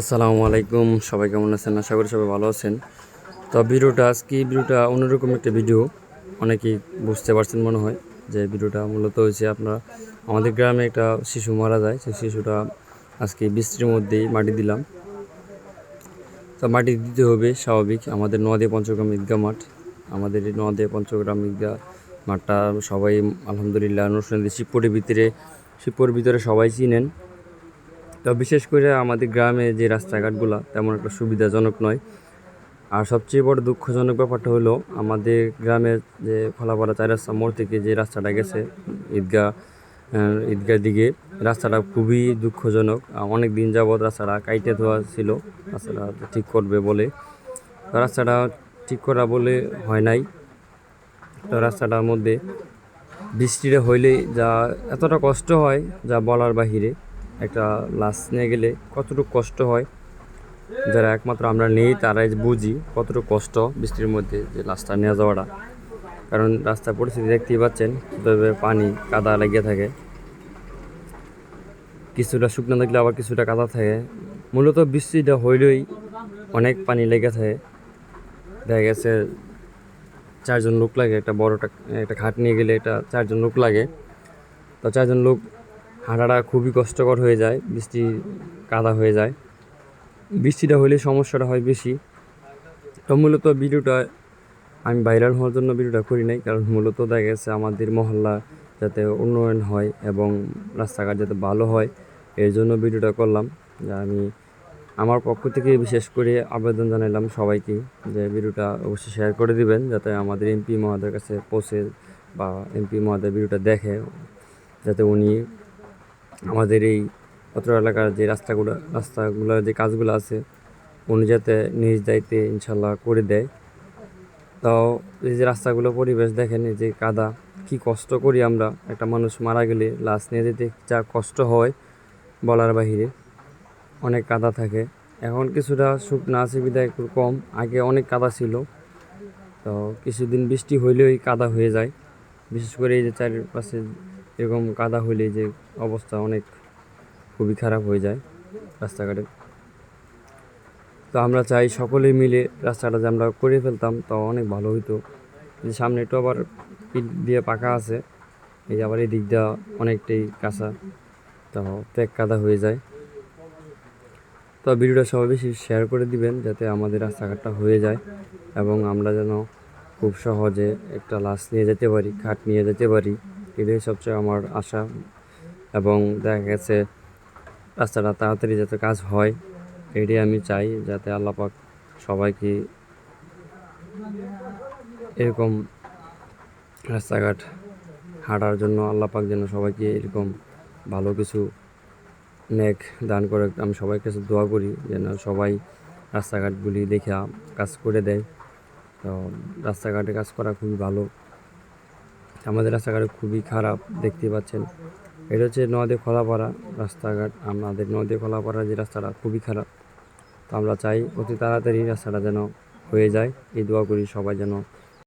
আসসালামু আলাইকুম। সবাই কেমন আছেন? আশা করি সবাই ভালো আছেন। তো ভিডিওটা আজকে ভিডিওটা অন্যরকম একটা ভিডিও। অনেকেই বুঝতে পারছেন মনে হয় যে ভিডিওটা মূলত হয়েছে আপনারা আমাদের গ্রামে একটা শিশু মারা যায়। সেই শিশুটা আজকে বৃষ্টির মধ্যেই মাটি দিলাম। তো মাটি দিতে হবে, স্বাভাবিক। আমাদের নদে পঞ্চগ্রাম ঈদগা মাঠ। আমাদের নদে পঞ্চগ্রাম ঈদগা মাঠটা সবাই আলহামদুলিল্লাহ অনুষ্ঠান শিবপুরের ভিতরে শিবপুরের ভিতরে সবাই চিনেন। তো বিশেষ করে আমাদের গ্রামে যে রাস্তাঘাটগুলো তেমন একটা সুবিধাজনক নয়। আর সবচেয়ে বড় দুঃখজনক ব্যাপারটা হলো আমাদের গ্রামের যে খোলাপাড়া চার রাস্তা মোড় থেকে যে রাস্তাটা গেছে, ঈদগাহ ঈদগাহ দিকে, রাস্তাটা খুবই দুঃখজনক। অনেক দিন যাবৎ রাস্তাটা কাইটে ধোয়া ছিল, রাস্তাটা ঠিক করবে বলে। রাস্তাটা ঠিক করা বলে হয় নাই। তো রাস্তাটার মধ্যে বৃষ্টিটা হইলে যা এতটা কষ্ট হয় যা বলার বাহিরে। একটা লাশ নিয়ে গেলে কতটুকু কষ্ট হয়? যারা একমাত্র আমরা নেই, তারাই বুঝি কতটুকু কষ্ট বৃষ্টির মধ্যে যে লাশটা নিয়ে যাওয়াটা। কারণ রাস্তার পরিস্থিতি দেখতেই পাচ্ছেন, কীভাবে পানি কাদা লেগে থাকে। কিছুটা শুকনো থাকলে আবার কিছুটা কাদা থাকে। মূলত বৃষ্টিটা হইলেই অনেক পানি লেগে থাকে। দেখা গেছে চারজন লোক লাগে, একটা বড়টা একটা খাট নিয়ে গেলে এটা চারজন লোক লাগে। তো চারজন লোক হাঁটাটা খুবই কষ্টকর হয়ে যায়, বৃষ্টি কাদা হয়ে যায়। বৃষ্টিটা হলে সমস্যাটা হয় বেশি। তো মূলত ভিডিওটা আমি ভাইরাল হওয়ার জন্য ভিডিওটা করি নাই, কারণ মূলত দেখা গেছে আমাদের মহল্লা যাতে উন্নয়ন হয় এবং রাস্তাঘাট যাতে ভালো হয়, এর জন্য ভিডিওটা করলাম। যে আমি আমার পক্ষ থেকে বিশেষ করে আবেদন জানাইলাম সবাইকে যে ভিডিওটা অবশ্যই শেয়ার করে দিবেন, যাতে আমাদের এমপি মহাদের কাছে পৌঁছে বা এমপি মহাদের ভিডিওটা দেখে, যাতে উনি আমাদের এই অত্র এলাকার যে রাস্তাগুলো রাস্তাগুলোর যে কাজগুলো আছে, উনি যাতে নিজ দায়িত্বে ইনশাল্লাহ করে দেয়। তাও এই যে রাস্তাগুলো পরিবেশ দেখেন, এই যে কাদা, কি কষ্ট করি আমরা। একটা মানুষ মারা গেলে লাশ নিয়ে যেতে যা কষ্ট হয় বলার বাহিরে। অনেক কাদা থাকে। এখন কিছুটা শুকনা আছে বিদায় একটু কম। আগে অনেক কাদা ছিল। তো কিছুদিন বৃষ্টি হইলেই কাদা হয়ে যায়। বিশেষ করে এই যে চারিপাশে এরকম কাদা হইলে যে অবস্থা অনেক খুবই খারাপ হয়ে যায় রাস্তাঘাটে। তো আমরা চাই সকলে মিলে রাস্তাটা যে আমরা করে ফেলতাম তো অনেক ভালো হইতো। যে সামনে একটু আবার ইট দিয়ে পাকা আছে, এই আবার এই দিকটা অনেকটাই কাঁচা, তো প্যাক কাদা হয়ে যায়। তো ভিডিওটা সবাই বেশি শেয়ার করে দিবেন যাতে আমাদের রাস্তাঘাটটা হয়ে যায় এবং আমরা যেন খুব সহজে একটা লাশ নিয়ে যেতে পারি, খাট নিয়ে যেতে পারি। এটাই সবচেয়ে আমার আশা। এবং দেখা গেছে, রাস্তাটা তাড়াতাড়ি যাতে কাজ হয়, এটাই আমি চাই যাতে আল্লাপাক সবাইকে এরকম রাস্তাঘাট হাঁটার জন্য আল্লাপাক যেন সবাইকে এরকম ভালো কিছু নেক দান করে আমি সবাই কাছে দোয়া করি যেন সবাই রাস্তাঘাটগুলি দেখে কাজ করে দেয়। তো রাস্তাঘাটে কাজ করা খুবই ভালো। আমাদের রাস্তাঘাট খুবই খারাপ দেখতে পাচ্ছেন। এটা হচ্ছে নদে খোলাপাড়া রাস্তাঘাট। আমাদের নদে খোলাপাড়া যে রাস্তাটা খুবই খারাপ। তো আমরা চাই অতি তাড়াতাড়ি রাস্তাটা যেন হয়ে যায়। এই দোয়া করি সবাই যেন